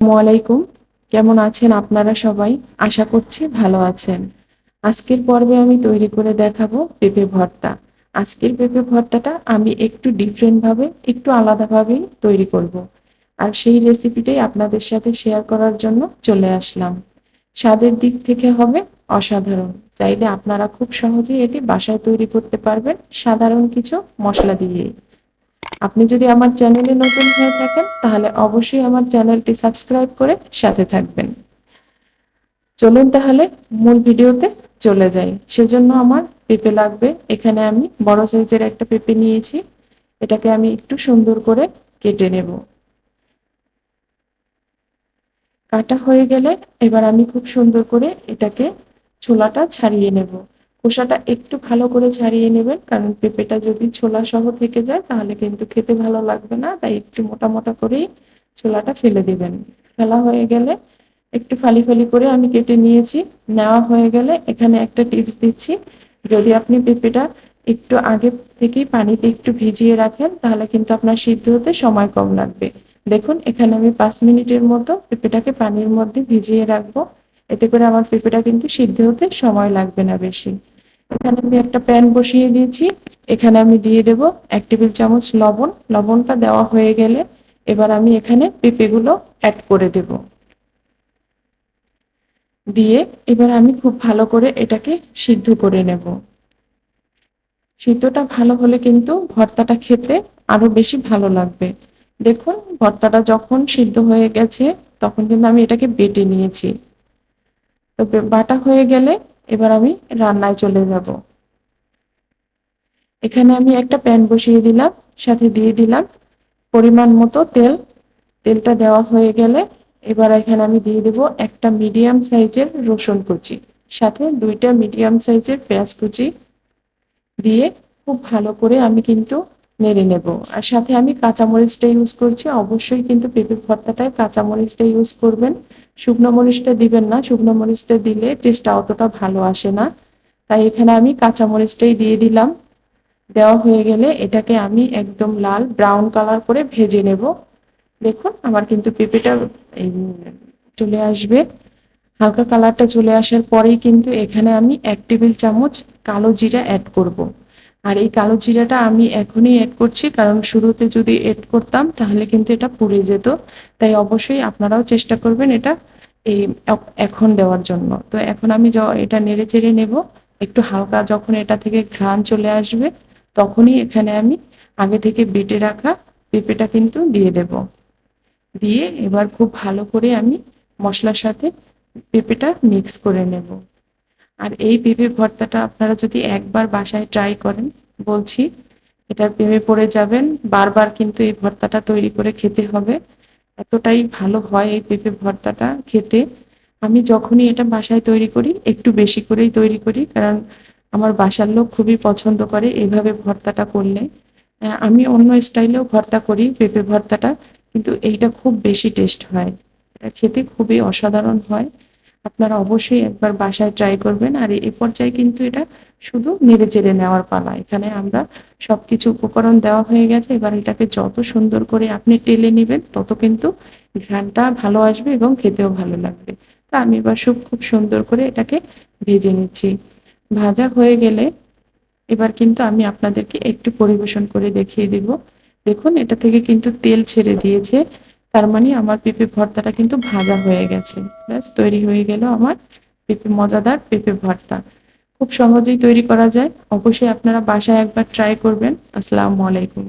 আসসালামাইকুম কেমন আছেন আপনারা সবাই? আশা করছি ভালো আছেন। আজকের পর্বে আমি তৈরি করে দেখাবো পেঁপে ভর্তা। আজকের পেঁপে ভর্তাটা আমি একটু ডিফারেন্ট ভাবে, একটু আলাদাভাবে তৈরি করব। আর সেই রেসিপিটাই আপনাদের সাথে শেয়ার করার জন্য চলে আসলাম। স্বাদের দিক থেকে হবে অসাধারণ। চাইলে আপনারা খুব সহজেই এটি বাসায় তৈরি করতে পারবেন সাধারণ কিছু মশলা দিয়েই। আপনি যদি আমার চ্যানেলে নতুন হয়ে থাকেন, তাহলে অবশ্যই আমার চ্যানেলটি সাবস্ক্রাইব করে সাথে থাকবেন। চলুন তাহলে মূল ভিডিওতে চলে যাই। সেজন্য আমার পেঁপে লাগবে। এখানে আমি বড় সাইজের একটা পেঁপে নিয়েছি। এটাকে আমি একটু সুন্দর করে কেটে নেব। কাটা হয়ে গেলে এবার আমি খুব সুন্দর করে এটাকে ছোলাটা ছাড়িয়ে নেব। খোসাটা একটু ভালো করে ছাড়িয়ে নেবেন, কারণ পেঁপেটা যদি ছোলা সহ থেকে যায়, তাহলে কিন্তু খেতে ভালো লাগবে না, তাই একটু মোটা মোটা করেই ছোলাটা ফেলে দিবেন। ফেলা হয়ে গেলে একটু ফালি ফালি করে আমি কেটে নিয়েছি, নেওয়া হয়ে গেলে এখানে একটা টিপস দিচ্ছি, যদি আপনি পেঁপেটা একটু আগে থেকেই পানিতে একটু ভিজিয়ে রাখেন, তাহলে কিন্তু আপনার সিদ্ধ হতে সময় কম লাগবে। দেখুন, এখানে আমি পাঁচ মিনিটের মতো পেঁপেটাকে পানির মধ্যে ভিজিয়ে রাখব। এতে করে আমার পেঁপেটা কিন্তু সিদ্ধ হতে সময় লাগবে না বেশি। এখানে আমি একটা প্যান বসিয়ে দিয়েছি। এখানে আমি দিয়ে দেব এক টেবিল চামচ লবণ। লবণটা দেওয়া হয়ে গেলে এবার আমি এখানে পেঁপেগুলো অ্যাড করে দেব। দিয়ে এবার আমি খুব ভালো করে এটাকে সিদ্ধ করে নেব। সিদ্ধটা ভালো হলে কিন্তু ভর্তাটা খেতে আরও বেশি ভালো লাগবে। দেখুন, ভর্তাটা যখন সিদ্ধ হয়ে গেছে, তখন কিন্তু আমি এটাকে বেটে নিয়েছি। তো বাটা হয়ে গেলে এবার আমি রান্নায় চলে যাব। এখানে আমি একটা প্যান বসিয়ে দিলাম, সাথে দিয়ে দিলাম পরিমাণ মতো তেল। তেলটা দেওয়া হয়ে গেলে এবার এখানে আমি দিয়ে দেব একটা মিডিয়াম সাইজের রসুন কুচি, সাথে দুইটা মিডিয়াম সাইজের পেঁয়াজ কুচি। দিয়ে খুব ভালো করে আমি কিন্তু নেড়ে নেব। আর সাথে আমি কাঁচামরিচটা ইউজ করছি। অবশ্যই কিন্তু পেঁপে ভর্তাটায় কাঁচামরিচটা ইউজ করবেন। শুকনো মরিচটা দিবেন না। শুকনো মরিচটা দিলে টেস্টটা অতটা ভালো আসে না। তাই এখানে আমি কাঁচামরিচটাই দিয়ে দিলাম। দেওয়া হয়ে গেলে এটাকে আমি একদম লাল ব্রাউন কালার করে ভেজে নেব। দেখুন, আমার কিন্তু পেঁপেটা চলে আসবে। হালকা কালারটা চলে আসার পরেই কিন্তু এখানে আমি এক টেবিল চামচ কালো জিরা অ্যাড করব। আর এই কালো জিরাটা আমি এখনই অ্যাড করছি, কারণ শুরুতে যদি অ্যাড করতাম তাহলে কিন্তু এটা পুড়ে যেত। তাই অবশ্যই আপনারাও চেষ্টা করবেন এটা এই এখন দেওয়ার জন্য। তো এখন আমি এটা নেড়ে চেড়ে নেব। একটু হালকা যখন এটা থেকে ঘ্রাণ চলে আসবে তখনই এখানে আমি আগে থেকে বেটে রাখা পেঁপেটা কিন্তু দিয়ে দেব। দিয়ে এবার খুব ভালো করে আমি মশলার সাথে পেঁপেটা মিক্স করে নেব। আর এই পেঁপে ভর্তাটা আপনারা যদি একবার বাসায় ট্রাই করেন, বলছি এটার প্রেমে পড়ে যাবেন, বারবার কিন্তু এই ভর্তাটা তৈরি করে খেতে হবে। এতটাই ভালো হয় এই পেঁপে ভর্তাটা খেতে। আমি যখনই এটা বাসায় তৈরি করি, একটু বেশি করেই তৈরি করি, কারণ আমার বাসার লোক খুবই পছন্দ করে এইভাবে ভর্তাটা করলে। আমি অন্য স্টাইলেও ভর্তা করি পেঁপে ভর্তাটা, কিন্তু এইটা খুব বেশি টেস্ট হয়। এটা খেতে খুবই অসাধারণ হয়। আপনারা অবশ্যই একবার বাসায় ট্রাই করবেন। আর এই পর্যায়ে কিন্তু এটা শুধু নেড়ে চেড়ে নেওয়ার পালা। এখানে আমরা সবকিছু উপকরণ দেওয়া হয়ে গেছে। এবার এটাকে যত সুন্দর করে আপনি টেলে নেবেন, তত কিন্তু ঘ্রানটা ভালো আসবে এবং খেতেও ভালো লাগবে। তা আমি এবার সব খুব সুন্দর করে এটাকে ভেজে নিচ্ছি। ভাজা হয়ে গেলে এবার কিন্তু আমি আপনাদেরকে একটু পরিবেশন করে দেখিয়ে দিব। দেখুন, এটা থেকে কিন্তু তেল ছেড়ে দিয়েছে। তার মানে আমার পেঁপে ভর্তাটা কিন্তু ভাজা হয়ে গেছে। ব্যাস, তৈরি হয়ে গেল আমার পেঁপে মজাদার পেঁপে ভর্তা। খুব সহজেই তৈরি করা যায়। অবশ্যই আপনারা বাসায় একবার ট্রাই করবেন। আসসালামু আলাইকুম।